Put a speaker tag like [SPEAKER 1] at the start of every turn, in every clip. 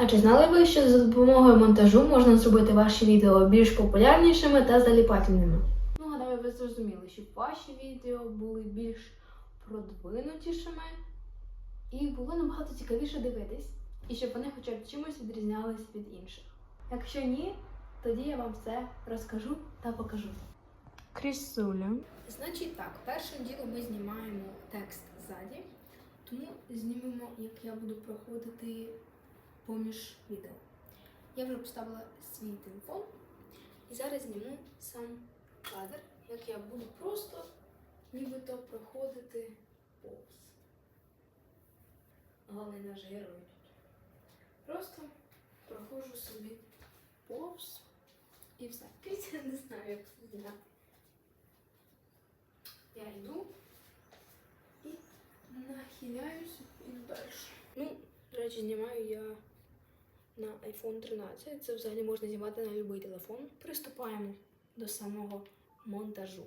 [SPEAKER 1] А чи знали ви, що за допомогою монтажу можна зробити ваші відео більш популярнішими та заліпательними? Ну, гадаю, ви зрозуміли, щоб ваші відео були більш продвинутішими і було набагато цікавіше дивитись, і щоб вони хоча б чимось відрізнялись від інших. Якщо ні, тоді я вам все розкажу та покажу.
[SPEAKER 2] Крісуля.
[SPEAKER 1] Значить так, перше діло ми знімаємо текст ззаді, тому знімемо, як я буду проходити поміж відео. Я вже поставила свій телефон і зараз зніму сам кадр, як я буду просто нібито проходити повз. Головне наш герой тут. Просто проходжу собі повз і все. Я не знаю, як це зняти. Я йду і нахиляюся і далі. Ну, до речі, знімаю я на iPhone 13. Це взагалі можна знімати на будь-який телефон. Приступаємо до самого монтажу.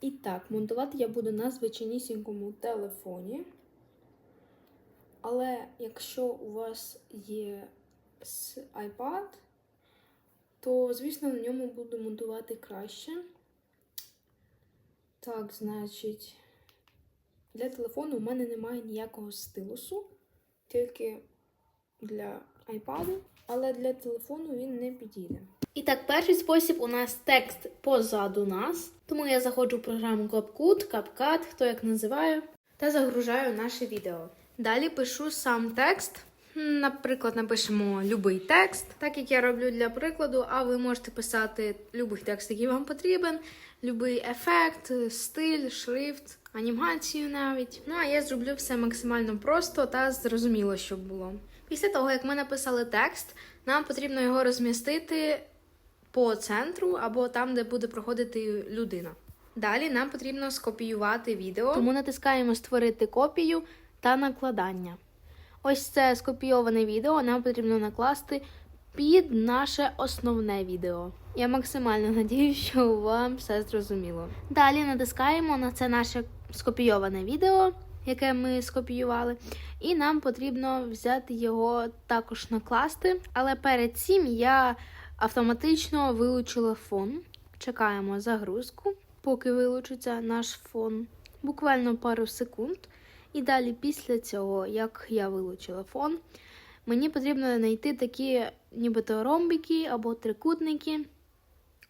[SPEAKER 1] І так, монтувати я буду на звичайнісінькому телефоні. Але якщо у вас є iPad, то, звісно, на ньому буду монтувати краще. Так, значить, для телефону у мене немає ніякого стилусу, тільки для iPad, але для телефону він не підійде. І так, перший спосіб у нас текст позаду нас. Тому я заходжу в програму CapCut, CapCut, хто як називає, та загружаю наше відео. Далі пишу сам текст. Наприклад, напишемо любий текст, так як я роблю для прикладу, а ви можете писати любий текст, який вам потрібен, любий ефект, стиль, шрифт, анімацію навіть. Ну а я зроблю все максимально просто та зрозуміло, щоб було. Після того, як ми написали текст, нам потрібно його розмістити по центру або там, де буде проходити людина. Далі нам потрібно скопіювати відео, тому натискаємо Створити копію та накладання. Ось це скопійоване відео нам потрібно накласти під наше основне відео. Я максимально надію, що вам все зрозуміло. Далі натискаємо на це наше скопійоване відео, яке ми скопіювали, і нам потрібно взяти його також накласти. Але перед цим я автоматично вилучила фон. Чекаємо загрузку, поки вилучиться наш фон. Буквально пару секунд. І далі, після цього, як я вилучила фон, мені потрібно знайти такі нібито ромбики або трикутники.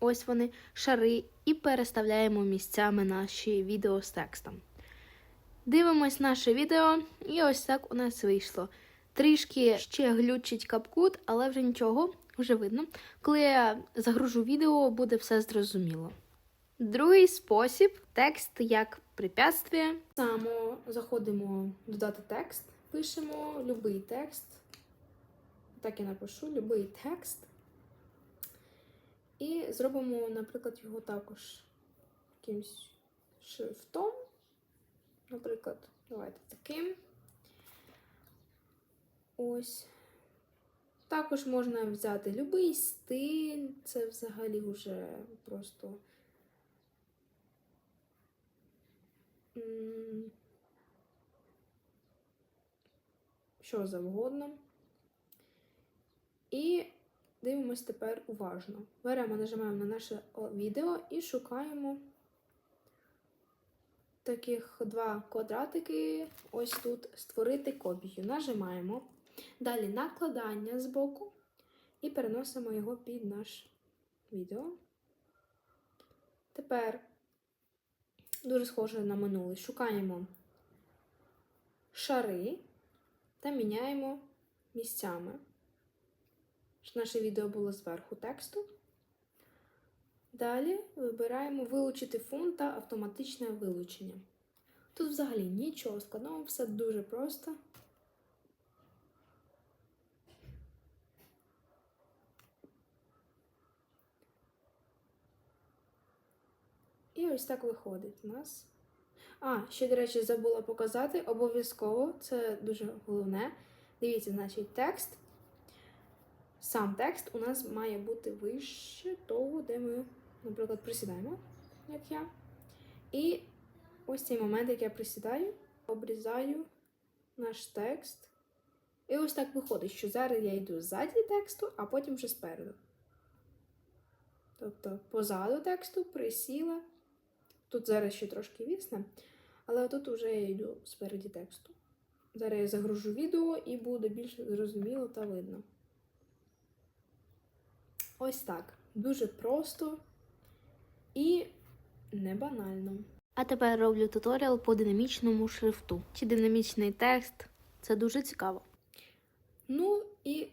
[SPEAKER 1] Ось вони, шари, і переставляємо місцями наші відео з текстом. Дивимось наше відео, і ось так у нас вийшло. Трішки ще глючить капкут, але вже нічого, вже видно. Коли я загружу відео, буде все зрозуміло. Другий спосіб текст як препятствие. Само заходимо додати текст, пишемо любий текст. Так я напишу любий текст. І зробимо, наприклад, його також якимось шрифтом. Наприклад, давайте таким. Ось. Також можна взяти любий стиль, це взагалі вже просто. Що завгодно. І дивимось тепер уважно. Беремо, нажимаємо на наше відео і шукаємо таких два квадратики. Ось тут створити копію. Нажимаємо. Далі накладання збоку і переносимо його під наш відео. Тепер дуже схоже на минулий. Шукаємо шари та міняємо місцями. Наше відео було зверху тексту. Далі вибираємо вилучити фон та автоматичне вилучення. Тут взагалі нічого складного, все дуже просто. І ось так виходить у нас. А, ще, до речі, забула показати обов'язково, це дуже головне. Дивіться, значить, текст. Сам текст у нас має бути вище того, де ми, наприклад, присідаємо, як я. І ось цей момент, як я присідаю, обрізаю наш текст І ось так виходить, що зараз я йду ззаді тексту, а потім вже спереду. Тобто позаду тексту присіла. Тут зараз ще трошки вісне, але тут вже я йду спереді тексту. Зараз я загружу відео і буде більш зрозуміло та видно. Ось так. Дуже просто і не банально.
[SPEAKER 2] А тепер роблю туторіал по динамічному шрифту. Чи динамічний текст. Це дуже цікаво.
[SPEAKER 1] Ну і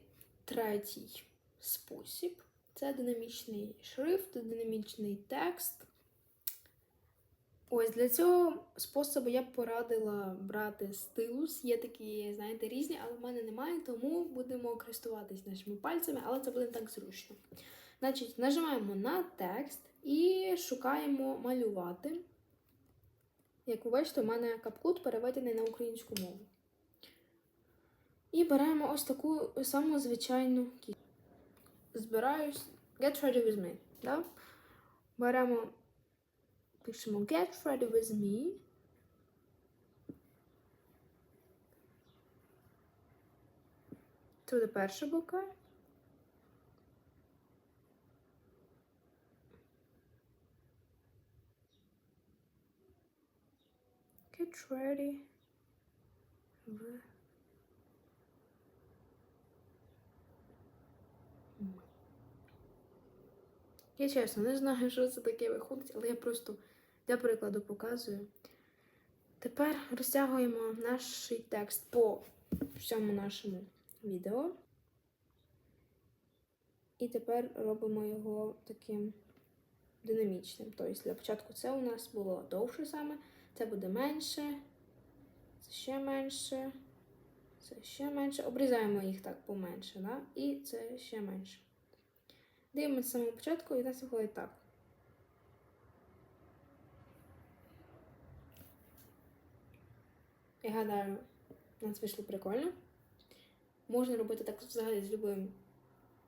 [SPEAKER 1] третій спосіб це динамічний шрифт, динамічний текст. Ось для цього способу я б порадила брати стилус. Є такі, знаєте, різні, але в мене немає, тому будемо користуватись нашими пальцями, але це буде так зручно. Значить, нажимаємо на текст і шукаємо малювати. Як ви бачите, у мене капкут переведений на українську мову. І беремо ось таку саму звичайну кістку. Збираюсь. Get ready with me. Да? Беремо, пишемо Get ready with me. Тут перша буква. Get ready with Я чесно не знаю, що це таке виходить, але я просто для прикладу показую. Тепер розтягуємо наш текст по всьому нашому відео. І тепер робимо його таким динамічним. Тобто для початку це у нас було довше саме, це буде менше, це ще менше, це ще менше. Обрізаємо їх так поменше, да? і це ще менше. Дивимося з самого початку і у нас виходить так. Я гадаю, у нас вийшло прикольно. Можна робити так взагалі з любим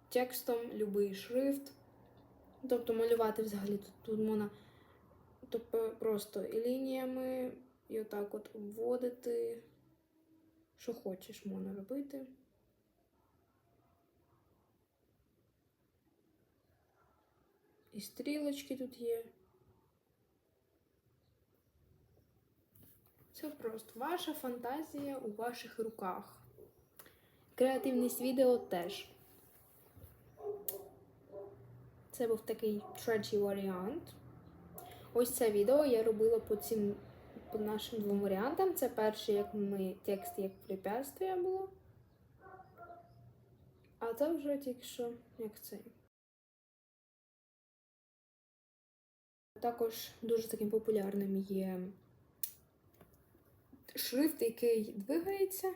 [SPEAKER 1] текстом, любий шрифт. Тобто малювати взагалі тут, тут можна тобто просто і лініями, і отак от обводити. Що хочеш, можна робити. І стрілочки тут є. Все просто. Ваша фантазія у ваших руках. Креативність відео теж. Це був такий тречі варіант. Ось це відео я робила по цим по нашим двом варіантам. Це перший, як ми текст як препятствие було. А це вже тільки що як цей. Також дуже таким популярним є шрифт, який двигається.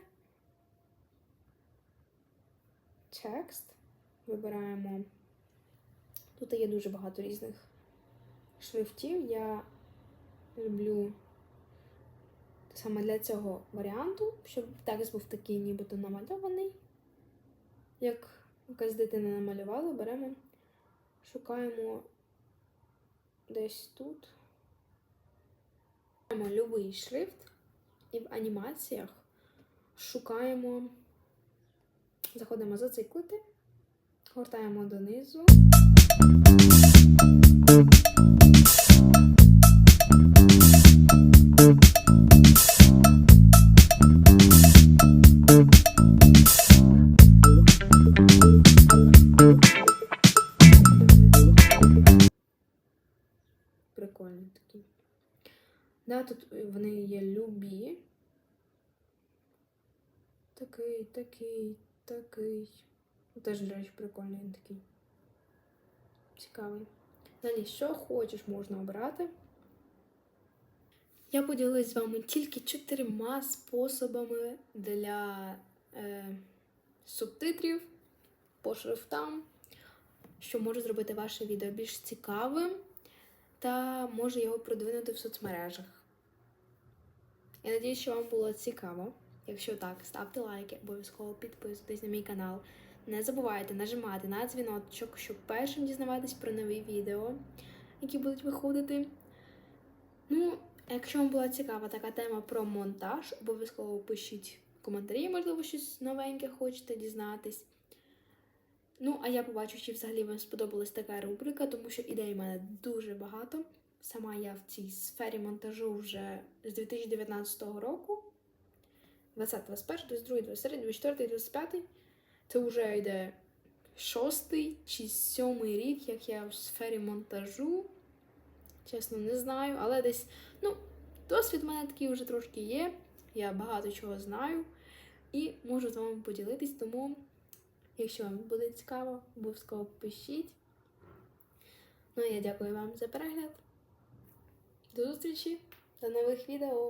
[SPEAKER 1] Текст. Вибираємо. Тут є дуже багато різних шрифтів. Я люблю саме для цього варіанту, щоб текст був такий нібито намальований. Як якась дитина намалювала, беремо, шукаємо десь тут. Шукаємо любий шрифт і в анімаціях шукаємо, заходимо зациклити, гортаємо донизу. Любі. Такий, такий, такий. Ну, Теж, до речі, прикольний він такий. Цікавий. Далі, що хочеш, можна обрати. Я поділилась з вами тільки чотирма способами для е, субтитрів по шрифтам, що може зробити ваше відео більш цікавим та може його продвинути в соцмережах. Я надію, що вам було цікаво. Якщо так, ставте лайки, обов'язково підписуйтесь на мій канал. Не забувайте нажимати на дзвіночок, щоб першим дізнаватись про нові відео, які будуть виходити. Ну, якщо вам була цікава така тема про монтаж, обов'язково пишіть коментарі, можливо, щось новеньке хочете дізнатись. Ну, а я побачу, чи взагалі вам сподобалась така рубрика, тому що ідей в мене дуже багато. Сама я в цій сфері монтажу вже з 2019 року. 20, 21, 22, 23, 24, 25. Це вже йде шостий чи сьомий рік, як я в сфері монтажу. Чесно, не знаю, але десь, ну, досвід в мене такий вже трошки є. Я багато чого знаю і можу з вами поділитись, тому, якщо вам буде цікаво, обов'язково пишіть. Ну, я дякую вам за перегляд. До зустрічі, до нових відео.